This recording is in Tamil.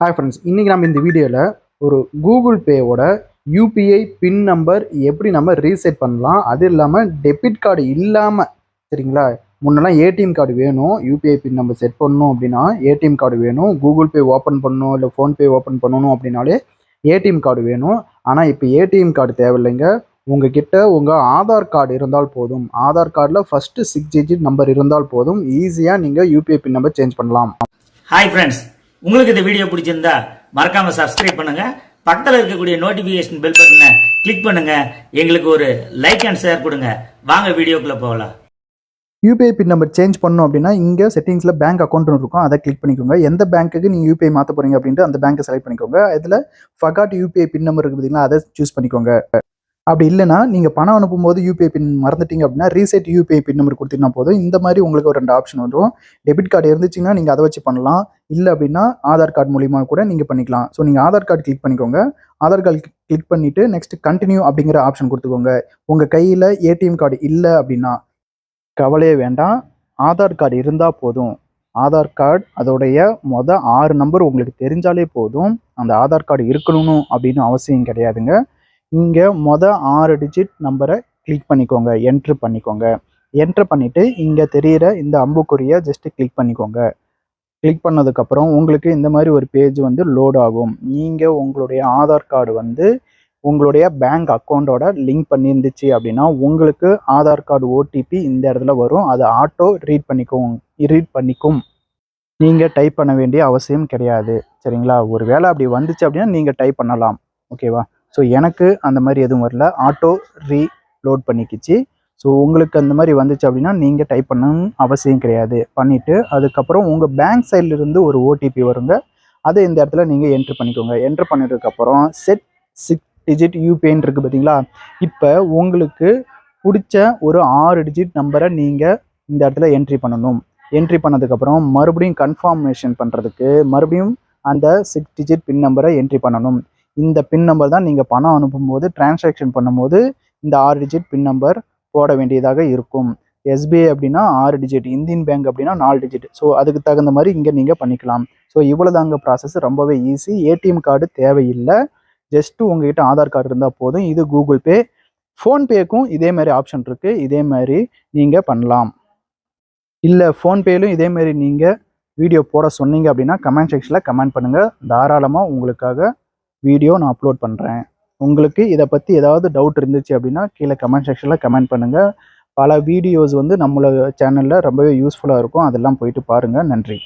ஹாய் ஃப்ரெண்ட்ஸ் இன்றைக்கி நம்ம இந்த வீடியோவில் ஒரு கூகுள் பேவோட யூபிஐ பின் நம்பர் எப்படி நம்ம ரீசெட் பண்ணலாம்? அது இல்லாமல் டெபிட் கார்டு இல்லாமல் சரிங்களா? முன்னெல்லாம் ஏடிஎம் கார்டு வேணும் யூபிஐ பின் நம்பர் செட் பண்ணணும் அப்படின்னா ஏடிஎம் கார்டு வேணும் கூகுள் பே ஓப்பன் பண்ணணும் இல்லை ஃபோன்பே ஓப்பன் பண்ணணும் அப்படின்னாலே ஏடிஎம் கார்டு வேணும். ஆனால் இப்போ ஏடிஎம் கார்டு தேவையில்லைங்க. உங்ககிட்ட உங்கள் ஆதார் கார்டு இருந்தால் போதும். ஆதார் கார்டில் ஃபஸ்ட்டு சிக்ஸ் டிஜிட் நம்பர் இருந்தால் போதும். ஈஸியாக நீங்கள் யூபிஐ பின் நம்பர் சேஞ்ச் பண்ணலாம். ஹாய் ஃப்ரெண்ட்ஸ் உங்களுக்கு இந்த வீடியோ பிடிச்சிருந்தா மறக்காம சப்ஸ்கிரைப் பண்ணுங்க. பக்கத்தில் இருக்கக்கூடிய நோட்டிஃபிகேஷன் பெல் பட்டனை கிளிக் பண்ணுங்க. எங்களுக்கு ஒரு லைக் அண்ட் ஷேர் கொடுங்க. வாங்க வீடியோக்குள்ள போகலாம். யூபிஐ பின் நம்பர் சேஞ்ச் பண்ணோம் அப்படின்னா இங்கே செட்டிங்ஸில் பேங்க் அக்கௌண்ட் இருக்கும். அதை கிளிக் பண்ணிக்கோங்க. எந்த பேங்க்குக்கு நீங்கள் யூபிஐ மாற்ற போகிறீங்க அப்படின்ட்டு அந்த பேங்க்கை செலக்ட் பண்ணிக்கோங்க. இதில் ஃபகாட் யூபிஐ பின் நம்பர் இருக்குது பார்த்தீங்களா? அதை சூஸ் பண்ணிக்கோங்க. அப்படி இல்லைனா நீங்கள் பணம் அனுப்பும்போது யூபிஐ பின் மறந்துட்டீங்க அப்படின்னா ரீசெட் யூபிஐ பின் நம்பர் கொடுத்தீங்கன்னா போதும். இந்த மாதிரி உங்களுக்கு ஒரு ரெண்டு ஆப்ஷன் வரும் டெபிட் கார்டு இருந்துச்சுன்னா நீங்கள் அதை வச்சு பண்ணலாம். இல்லை அப்படின்னா ஆதார் கார்டு மூலிமா கூட நீங்கள் பண்ணிக்கலாம். ஸோ நீங்கள் ஆதார் கார்டு கிளிக் பண்ணிக்கோங்க. ஆதார் கார்டு கிளிக் பண்ணிவிட்டு நெக்ஸ்ட் கண்டினியூ அப்படிங்கிற ஆப்ஷன் கொடுத்துக்கோங்க. உங்கள் கையில் ஏடிஎம் கார்டு இல்லை அப்படின்னா கவலையே வேண்டாம். ஆதார் கார்டு இருந்தால் போதும். ஆதார் கார்டு அதோடைய மொதல் ஆறு நம்பர் உங்களுக்கு தெரிஞ்சாலே போதும். அந்த ஆதார் கார்டு இருக்கணும் அப்படின்னு அவசியம் கிடையாதுங்க. இங்கே மொதல் ஆறு டிஜிட் நம்பரை கிளிக் பண்ணிக்கோங்க என்ட்ரு பண்ணிக்கோங்க. என்ட்ரு பண்ணிவிட்டு இங்கே தெரிகிற இந்த அம்புக்குறியை ஜஸ்ட்டு கிளிக் பண்ணிக்கோங்க. கிளிக் பண்ணதுக்கப்புறம் உங்களுக்கு இந்த மாதிரி ஒரு பேஜ் வந்து லோட் ஆகும். நீங்கள் உங்களுடைய ஆதார் கார்டு வந்து உங்களுடைய பேங்க் அக்கௌண்ட்டோட லிங்க் பண்ணியிருந்துச்சு அப்படின்னா உங்களுக்கு ஆதார் கார்டு ஓடிபி இந்த இடத்துல வரும். அது ஆட்டோ ரீட் பண்ணிக்கும் ரீட் பண்ணிக்கும். நீங்கள் டைப் பண்ண வேண்டிய அவசியம் கிடையாது. சரிங்களா? ஒரு வேளை அப்படி வந்துச்சு அப்படின்னா நீங்கள் டைப் பண்ணலாம். ஓகேவா ஸோ எனக்கு அந்த மாதிரி எதுவும் வரல. Auto reload பண்ணிக்கிச்சு. ஸோ உங்களுக்கு அந்த மாதிரி வந்துச்சு அப்படின்னா நீங்கள் டைப் பண்ணணும் அவசியம் கிடையாது. பண்ணிவிட்டு அதுக்கப்புறம் உங்கள் பேங்க் சைட்லேருந்து ஒரு ஓடிபி வருங்க. அதை இந்த இடத்துல நீங்கள் என்ட்ரு பண்ணிக்கோங்க. என்ட்ரு பண்ணதுக்கப்புறம் செட் சிக்ஸ் டிஜிட் யூபிஐன்னு இருக்குது பார்த்தீங்களா? இப்போ உங்களுக்கு பிடிச்ச ஒரு ஆறு டிஜிட் நம்பரை நீங்கள் இந்த இடத்துல என்ட்ரி பண்ணணும். என்ட்ரி பண்ணதுக்கப்புறம் மறுபடியும் கன்ஃபார்மேஷன் பண்ணுறதுக்கு மறுபடியும் அந்த சிக்ஸ் டிஜிட் பின் நம்பரை என்ட்ரி பண்ணணும். இந்த பின் நம்பர் தான் நீங்கள் பணம் அனுப்பும்போது டிரான்சாக்ஷன் பண்ணும்போது இந்த ஆறு டிஜிட் பின் நம்பர் போட வேண்டியதாக இருக்கும். எஸ்பிஐ அப்படின்னா ஆறு டிஜிட் இந்தியன் பேங்க் அப்படின்னா நாலு டிஜிட் ஸோ அதுக்கு தகுந்த மாதிரி இங்கே நீங்கள் பண்ணிக்கலாம். ஸோ இவ்வளோ தாங்க ப்ராசஸ் ரொம்பவே ஈஸி ஏடிஎம் கார்டு தேவையில்லை. ஜஸ்ட்டு உங்ககிட்ட ஆதார் கார்டு இருந்தால் போதும். இது கூகுள் பே ஃபோன்பேக்கும் இதே மாதிரி ஆப்ஷன் இருக்குது இதே மாதிரி நீங்கள் பண்ணலாம். இல்லை ஃபோன்பேலும் இதே மாதிரி நீங்கள் வீடியோ போட சொன்னீங்க அப்படின்னா கமெண்ட் செக்ஷனில் கமெண்ட் பண்ணுங்கள் தாராளமாக உங்களுக்காக வீடியோ நான் அப்லோட் பண்ணுறேன் உங்களுக்கு இதை பற்றி ஏதாவது டவுட் இருந்துச்சு அப்படின்னா கீழே கமெண்ட் செக்ஷனில் கமெண்ட் பண்ணுங்கள் பல வீடியோஸ் வந்து நம்மளோட சேனலில் ரொம்பவே யூஸ்ஃபுல்லாக இருக்கும். அதெல்லாம் போயிட்டு பாருங்கள் நன்றி.